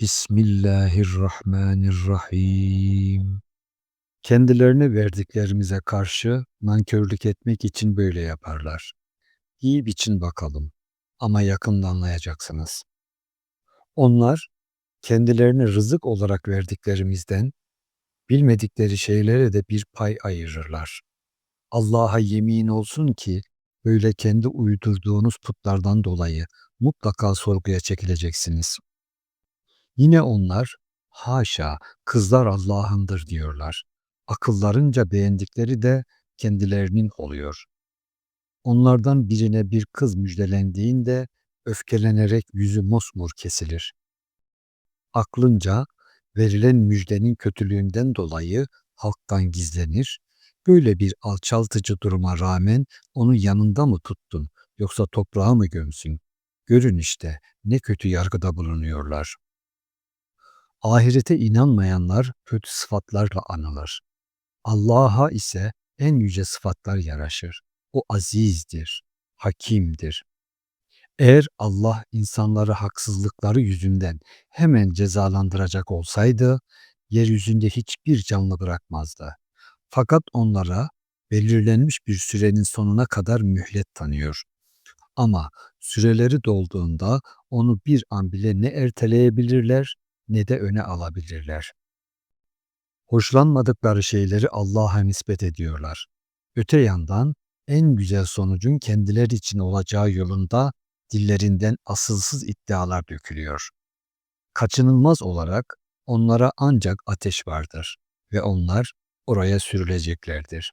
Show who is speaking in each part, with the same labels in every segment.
Speaker 1: Bismillahirrahmanirrahim. Kendilerine verdiklerimize karşı nankörlük etmek için böyle yaparlar. İyi biçin bakalım ama yakında anlayacaksınız. Onlar kendilerine rızık olarak verdiklerimizden bilmedikleri şeylere de bir pay ayırırlar. Allah'a yemin olsun ki böyle kendi uydurduğunuz putlardan dolayı mutlaka sorguya çekileceksiniz. Yine onlar haşa kızlar Allah'ındır diyorlar. Akıllarınca beğendikleri de kendilerinin oluyor. Onlardan birine bir kız müjdelendiğinde öfkelenerek yüzü mosmor kesilir. Aklınca verilen müjdenin kötülüğünden dolayı halktan gizlenir. Böyle bir alçaltıcı duruma rağmen onu yanında mı tuttun yoksa toprağa mı gömsün? Görün işte ne kötü yargıda bulunuyorlar. Ahirete inanmayanlar kötü sıfatlarla anılır. Allah'a ise en yüce sıfatlar yaraşır. O azizdir, hakimdir. Eğer Allah insanları haksızlıkları yüzünden hemen cezalandıracak olsaydı, yeryüzünde hiçbir canlı bırakmazdı. Fakat onlara belirlenmiş bir sürenin sonuna kadar mühlet tanıyor. Ama süreleri dolduğunda onu bir an bile ne erteleyebilirler ne de öne alabilirler. Hoşlanmadıkları şeyleri Allah'a nispet ediyorlar. Öte yandan en güzel sonucun kendileri için olacağı yolunda dillerinden asılsız iddialar dökülüyor. Kaçınılmaz olarak onlara ancak ateş vardır ve onlar oraya sürüleceklerdir.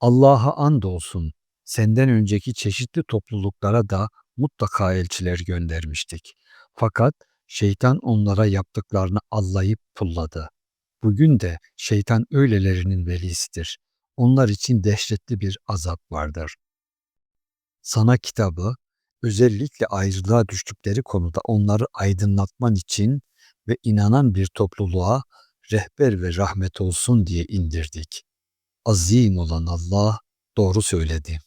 Speaker 1: Allah'a andolsun senden önceki çeşitli topluluklara da mutlaka elçiler göndermiştik. Fakat şeytan onlara yaptıklarını allayıp pulladı. Bugün de şeytan öylelerinin velisidir. Onlar için dehşetli bir azap vardır. Sana kitabı özellikle ayrılığa düştükleri konuda onları aydınlatman için ve inanan bir topluluğa rehber ve rahmet olsun diye indirdik. Azim olan Allah doğru söyledi.